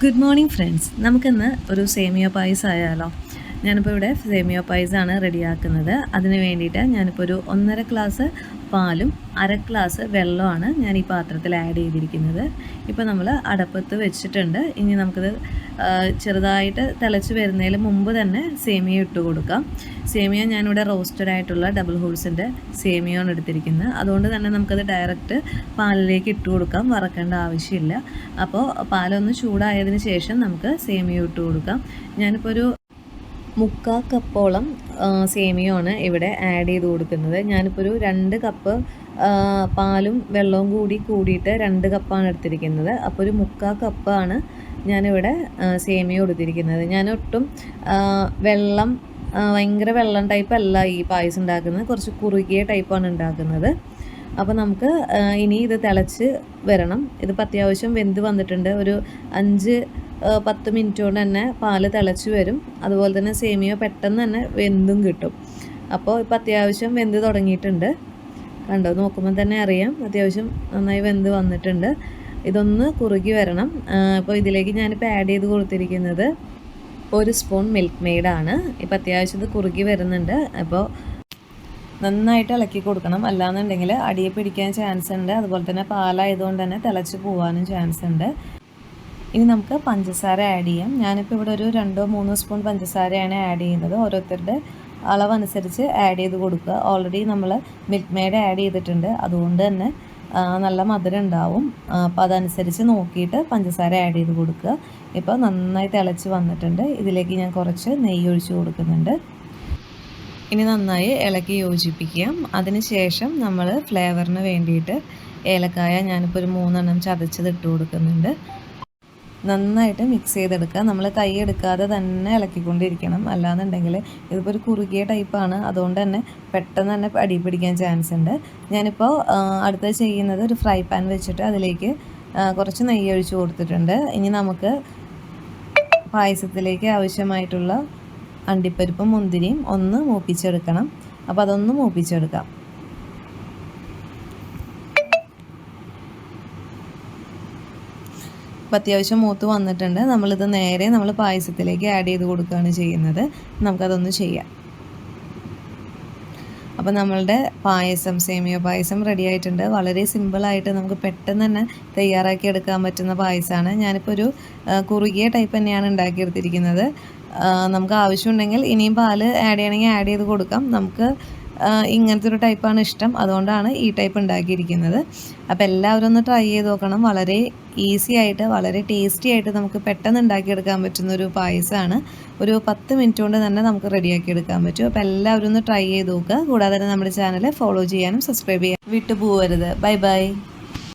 Good morning friends നമുക്കിന്ന് ഒരു സേമിയോ പായസം ആയാലോ ഞാനിപ്പോൾ ഇവിടെ സേമിയോ പായസമാണ് റെഡിയാക്കുന്നത്. അതിന് വേണ്ടിയിട്ട് ഞാനിപ്പോൾ ഒരു ഒന്നര ഗ്ലാസ് പാലും അര ഗ്ലാസ് വെള്ളമാണ് ഞാൻ ഈ പാത്രത്തിൽ ആഡ് ചെയ്തിരിക്കുന്നത്. ഇപ്പോൾ നമ്മൾ അടപ്പത്ത് വെച്ചിട്ടുണ്ട്. ഇനി നമുക്കിത് ചെറുതായിട്ട് തിളച്ച് വരുന്നതിന് മുമ്പ് തന്നെ സേമിയ ഇട്ട് കൊടുക്കാം. സേമിയ ഞാനിവിടെ റോസ്റ്റഡ് ആയിട്ടുള്ള ഡബിൾ ഹോൾസിന്റെ സേമിയാണ് എടുത്തിരിക്കുന്നത്. അതുകൊണ്ട് തന്നെ നമുക്കത് ഡയറക്റ്റ് പാലിലേക്ക് ഇട്ട് കൊടുക്കാം. വറക്കേണ്ട ആവശ്യമില്ല. അപ്പോൾ പാലൊന്ന് ചൂടായതിന് ശേഷം നമുക്ക് സേമിയ ഇട്ട് കൊടുക്കാം. ഞാനിപ്പോൾ ഒരു മുക്കാ കപ്പോളം സേമിയമാണ് ഇവിടെ ആഡ് ചെയ്ത് കൊടുക്കുന്നത്. ഞാനിപ്പോൾ ഒരു രണ്ട് കപ്പ് പാലും വെള്ളവും കൂടി കൂടിയിട്ട് രണ്ട് കപ്പാണ് എടുത്തിരിക്കുന്നത്. അപ്പോൾ ഒരു മുക്കാൽ കപ്പാണ് ഞാനിവിടെ സേമിയ കൊടുത്തിരിക്കുന്നത്. ഞാൻ ഒട്ടും വെള്ളം ഭയങ്കര വെള്ളം ടൈപ്പ് അല്ല ഈ പായസം ഉണ്ടാക്കുന്നത്. കുറച്ച് കുറുകിയ ടൈപ്പാണ് ഉണ്ടാക്കുന്നത്. അപ്പോൾ നമുക്ക് ഇനി ഇത് തിളച്ച് വരണം. ഇതിപ്പോൾ അത്യാവശ്യം വെന്ത് വന്നിട്ടുണ്ട്. ഒരു അഞ്ച് പത്ത് മിനിറ്റ് കൊണ്ട് തന്നെ പാൽ തിളച്ച് വരും. അതുപോലെ തന്നെ സേമിയ പെട്ടെന്ന് തന്നെ വെന്തും കിട്ടും. അപ്പോൾ ഇപ്പം അത്യാവശ്യം വെന്ത് തുടങ്ങിയിട്ടുണ്ട്. കണ്ടോ നോക്കുമ്പോൾ തന്നെ അറിയാം. അത്യാവശ്യം നന്നായി വെന്ത് വന്നിട്ടുണ്ട്. ഇതൊന്ന് കുറുകി വരണം. അപ്പോൾ ഇതിലേക്ക് ഞാനിപ്പോൾ ആഡ് ചെയ്ത് കൊടുത്തിരിക്കുന്നത് ഒരു സ്പൂൺ മിൽക്ക് മെയ്ഡാണ് ഇപ്പം അത്യാവശ്യം ഇത് കുറുകി വരുന്നുണ്ട്. അപ്പോൾ നന്നായിട്ട് ഇളക്കി കൊടുക്കണം. അല്ലാന്നുണ്ടെങ്കിൽ അടിയെ പിടിക്കാൻ ചാൻസ് ഉണ്ട്. അതുപോലെ തന്നെ പാലായതുകൊണ്ട് തന്നെ തിളച്ച് പോകാനും ചാൻസ് ഉണ്ട്. ഇനി നമുക്ക് പഞ്ചസാര ആഡ് ചെയ്യാം. ഞാനിപ്പോൾ ഇവിടെ ഒരു രണ്ടോ മൂന്നോ സ്പൂൺ പഞ്ചസാരയാണ് ആഡ് ചെയ്യുന്നത്. ഓരോരുത്തരുടെ അളവനുസരിച്ച് ആഡ് ചെയ്ത് കൊടുക്കുക. ഓൾറെഡി നമ്മൾ മിൽക്ക് മെയ്ഡ് ആഡ് ചെയ്തിട്ടുണ്ട്. അതുകൊണ്ട് തന്നെ നല്ല മധുരം ഉണ്ടാവും. അപ്പോൾ അതനുസരിച്ച് നോക്കിയിട്ട് പഞ്ചസാര ആഡ് ചെയ്ത് കൊടുക്കുക. ഇപ്പോൾ നന്നായി തിളച്ച് വന്നിട്ടുണ്ട്. ഇതിലേക്ക് ഞാൻ കുറച്ച് നെയ്യ് ഒഴിച്ചു കൊടുക്കുന്നുണ്ട്. ഇനി നന്നായി ഇളക്കി യോജിപ്പിക്കാം. അതിനുശേഷം നമ്മൾ ഫ്ലേവറിന് വേണ്ടിയിട്ട് ഏലക്കായ ഞാനിപ്പോൾ ഒരു മൂന്നെണ്ണം ചതച്ചത് ഇട്ട് കൊടുക്കുന്നുണ്ട്. നന്നായിട്ട് മിക്സ് ചെയ്തെടുക്കുക. നമ്മൾ കൈ എടുക്കാതെ തന്നെ ഇളക്കിക്കൊണ്ടിരിക്കണം. അല്ലാന്നുണ്ടെങ്കിൽ ഇതിപ്പോൾ ഒരു കുറുകിയ ടൈപ്പാണ് അതുകൊണ്ട് തന്നെ പെട്ടെന്ന് തന്നെ അടി പിടിക്കാൻ ചാൻസ് ഉണ്ട്. ഞാനിപ്പോൾ ആ, അടുത്തത് ചെയ്യുന്നത് ഒരു ഫ്രൈ പാൻ വെച്ചിട്ട് അതിലേക്ക് കുറച്ച് നെയ്യ് ഒഴിച്ചു കൊടുത്തിട്ടുണ്ട്. ഇനി നമുക്ക് പായസത്തിലേക്ക് ആവശ്യമായിട്ടുള്ള അണ്ടിപ്പരിപ്പും മുന്തിരിയും ഒന്ന് മൂപ്പിച്ചെടുക്കണം. അപ്പോൾ അതൊന്ന് മൂപ്പിച്ചെടുക്കാം. അപ്പോൾ അത്യാവശ്യം മൂത്ത് വന്നിട്ടുണ്ട്. നമ്മളിത് നേരെ നമ്മൾ പായസത്തിലേക്ക് ആഡ് ചെയ്ത് കൊടുക്കുകയാണ് ചെയ്യുന്നത്. നമുക്കതൊന്ന് ചെയ്യാം. അപ്പോൾ നമ്മളുടെ പായസം സേമിയ പായസം റെഡി ആയിട്ടുണ്ട്. വളരെ സിമ്പിളായിട്ട് നമുക്ക് പെട്ടെന്ന് തന്നെ തയ്യാറാക്കി എടുക്കാൻ പറ്റുന്ന പായസമാണ്. ഞാനിപ്പോൾ ഒരു കുറുകിയ ടൈപ്പ് തന്നെയാണ് ഉണ്ടാക്കിയെടുത്തിരിക്കുന്നത്. നമുക്ക് ആവശ്യമുണ്ടെങ്കിൽ ഇനിയും പാൽ ആഡ് ചെയ്യണമെങ്കിൽ ആഡ് ചെയ്ത് കൊടുക്കാം. നമുക്ക് ഇങ്ങനത്തെ ഒരു ടൈപ്പാണ് ഇഷ്ടം. അതുകൊണ്ടാണ് ഈ ടൈപ്പ് ഉണ്ടാക്കിയിരിക്കുന്നത്. അപ്പോൾ എല്ലാവരും ഒന്ന് ട്രൈ ചെയ്ത് നോക്കണം. വളരെ ഈസി ആയിട്ട് വളരെ ടേസ്റ്റി ആയിട്ട് നമുക്ക് പെട്ടെന്ന് ഉണ്ടാക്കിയെടുക്കാൻ പറ്റുന്ന ഒരു പായസമാണ്. ഒരു പത്ത് മിനിറ്റ് കൊണ്ട് തന്നെ നമുക്ക് റെഡിയാക്കി എടുക്കാൻ പറ്റും. അപ്പോൾ എല്ലാവരും ഒന്ന് ട്രൈ ചെയ്ത് നോക്കുക. കൂടാതെ തന്നെ നമ്മുടെ ചാനൽ ഫോളോ ചെയ്യാനും സബ്സ്ക്രൈബ് ചെയ്യാനും വിട്ടു പോകരുത് ബൈ ബൈ